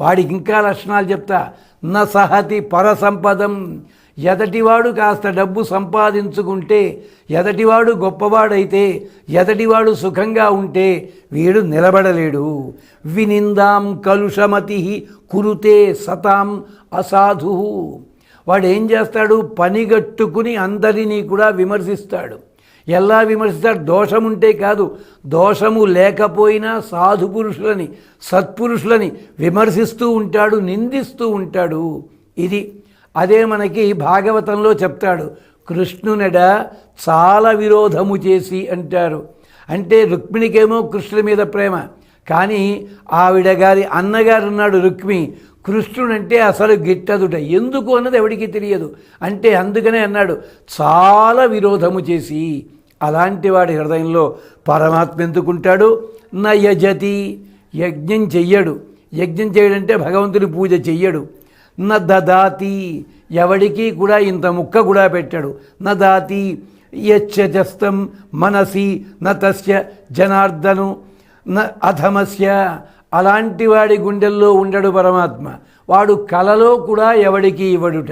వాడికి ఇంకా లక్షణాలు చెప్తా. న సహతి పరసంపదం. ఎదటివాడు కాస్త డబ్బు సంపాదించుకుంటే ఎదటివాడు గొప్పవాడైతే ఎదటివాడు సుఖంగా ఉంటే వీడు నిలబడలేడు. వినిందాం కలుషమతి కురుతే సతాం అసాధు. వాడు ఏం చేస్తాడు? పనిగట్టుకుని అందరినీ కూడా విమర్శిస్తాడు. ఎలా విమర్శిస్తాడు దోషముంటే ఉంటే కాదు. దోషము లేకపోయినా సాధు పురుషులని సత్పురుషులని విమర్శిస్తూ ఉంటాడు నిందిస్తూ ఉంటాడు. ఇది అదే మనకి భాగవతంలో చెప్తాడు. కృష్ణునిడ చాలా విరోధము చేసి అంటారు. అంటే రుక్మిణికేమో కృష్ణుడి మీద ప్రేమ. కానీ ఆవిడ గారి అన్నగారు ఉన్నాడు రుక్మి. కృష్ణుడంటే అసలు గిట్టదుట. ఎందుకు అన్నది ఎవడికి తెలియదు. అంటే అందుకనే అన్నాడు చాలా విరోధము చేసి అలాంటి వాడి హృదయంలో పరమాత్మ ఎందుకుంటాడు? నయజతి యజతి యజ్ఞం చెయ్యడు. యజ్ఞం చేయడంటే భగవంతుని పూజ చెయ్యడు. న దదాతి ఎవడికి కూడా ఇంత ముక్క కూడా పెట్టాడు. న దాతి యచ్చజస్తం మనసి న తస్య జనార్దను న అధమస్య అలాంటి వాడి గుండెల్లో ఉండడు పరమాత్మ. వాడు కలలో కూడా ఎవడికి ఇవ్వడుట.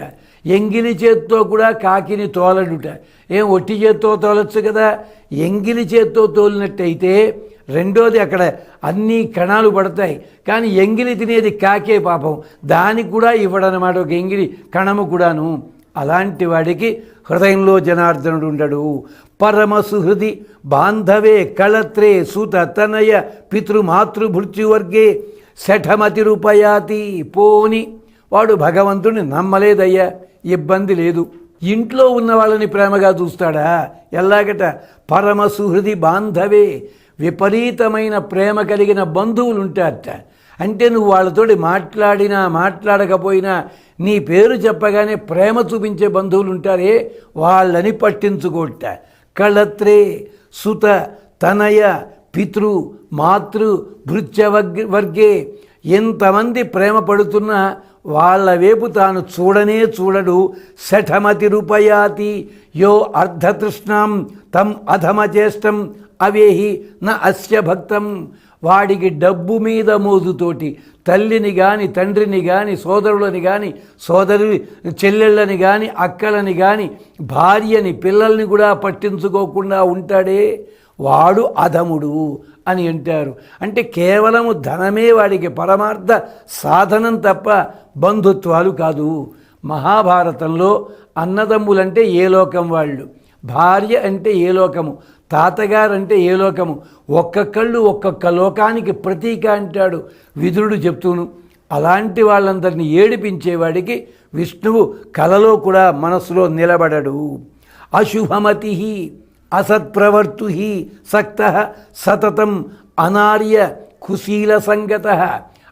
ఎంగిలి చేత్తో కూడా కాకిని తోలడుట. ఏం ఒట్టి చేత్తో తోలొచ్చు కదా? ఎంగిలి చేత్తో తోలినట్టయితే రెండోది అక్కడ అన్ని కణాలు పడతాయి. కానీ ఎంగిలి తినేది కాకే పాపం. దానికి కూడా ఇవ్వడనమాట ఒక ఎంగిలి కణము కూడాను. అలాంటి వాడికి హృదయంలో జనార్దనుడు ఉండడు. పరమ సుహృది బాంధవే కళత్రే సుత తనయ పితృమాతృభృత్యువర్గే శఠమతి రూపయాతి పోని. వాడు భగవంతుడిని నమ్మలేదయ్యా ఇబ్బంది లేదు. ఇంట్లో ఉన్న వాళ్ళని ప్రేమగా చూస్తాడా? ఎలాగట? పరమ సుహృది బాంధవే విపరీతమైన ప్రేమ కలిగిన బంధువులు ఉంటారట అంటే నువ్వు వాళ్ళతోటి మాట్లాడినా మాట్లాడకపోయినా నీ పేరు చెప్పగానే ప్రేమ చూపించే బంధువులు ఉంటారే వాళ్ళని పట్టించుకోట. కళత్రే సుత తనయ పితృ మాతృ భృత్య వర్గే ఎంతమంది ప్రేమ పడుతున్నా వాళ్ళ వైపు తాను చూడనే చూడడు. శఠమతి రూపయాతి యో అర్ధతృష్ణాం తం అధమచేష్టం అవేహి న అస్య భక్తం. వాడికి డబ్బు మీద మోజుతోటి తల్లిని కానీ తండ్రిని కానీ సోదరులని కానీ సోదరు చెల్లెళ్ళని కానీ అక్కలని కానీ భార్యని పిల్లల్ని కూడా పట్టించుకోకుండా ఉంటాడే? వాడు అధముడు అని అంటారు. అంటే కేవలము ధనమే వాడికి పరమార్థ సాధనం తప్ప బంధుత్వాలు కాదు. మహాభారతంలో అన్నదమ్ములంటే ఏ లోకం వాళ్ళు? భార్య అంటే ఏ లోకము? తాతగారు అంటే ఏ లోకము? ఒక్కొక్కళ్ళు ఒక్కొక్క లోకానికి ప్రతీక అంటాడు విదురుడు చెప్తూను. అలాంటి వాళ్ళందరినీ ఏడిపించేవాడికి విష్ణువు కలలో కూడా మనసులో నిలబడడు. అశుభమతి అసత్ప్రవర్తు సక్త సతతం అనార్య కుశీల సంగత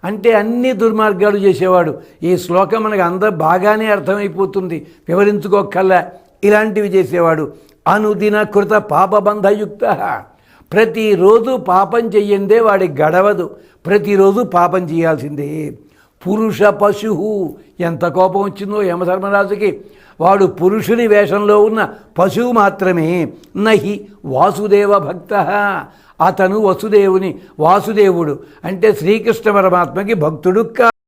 అంటే అన్ని దుర్మార్గాలు చేసేవాడు. ఈ శ్లోకం మనకు అందరూ బాగానే అర్థమైపోతుంది. వివరించుకోకల్లా. ఇలాంటివి చేసేవాడు. అనుదిన కృత పాపబంధయుక్త. ప్రతిరోజు పాపం చెయ్యందే వాడి గడవదు. ప్రతిరోజు పాపం చేయాల్సిందే. పురుష పశువు ఎంత కోపం వచ్చిందో యమధర్మరాజుకి. వాడు పురుషుని వేషంలో ఉన్న పశువు మాత్రమే. నహి వాసుదేవ భక్త. అతను వసుదేవుని వాసుదేవుడు. అంటే శ్రీకృష్ణ పరమాత్మకి భక్తుడు కా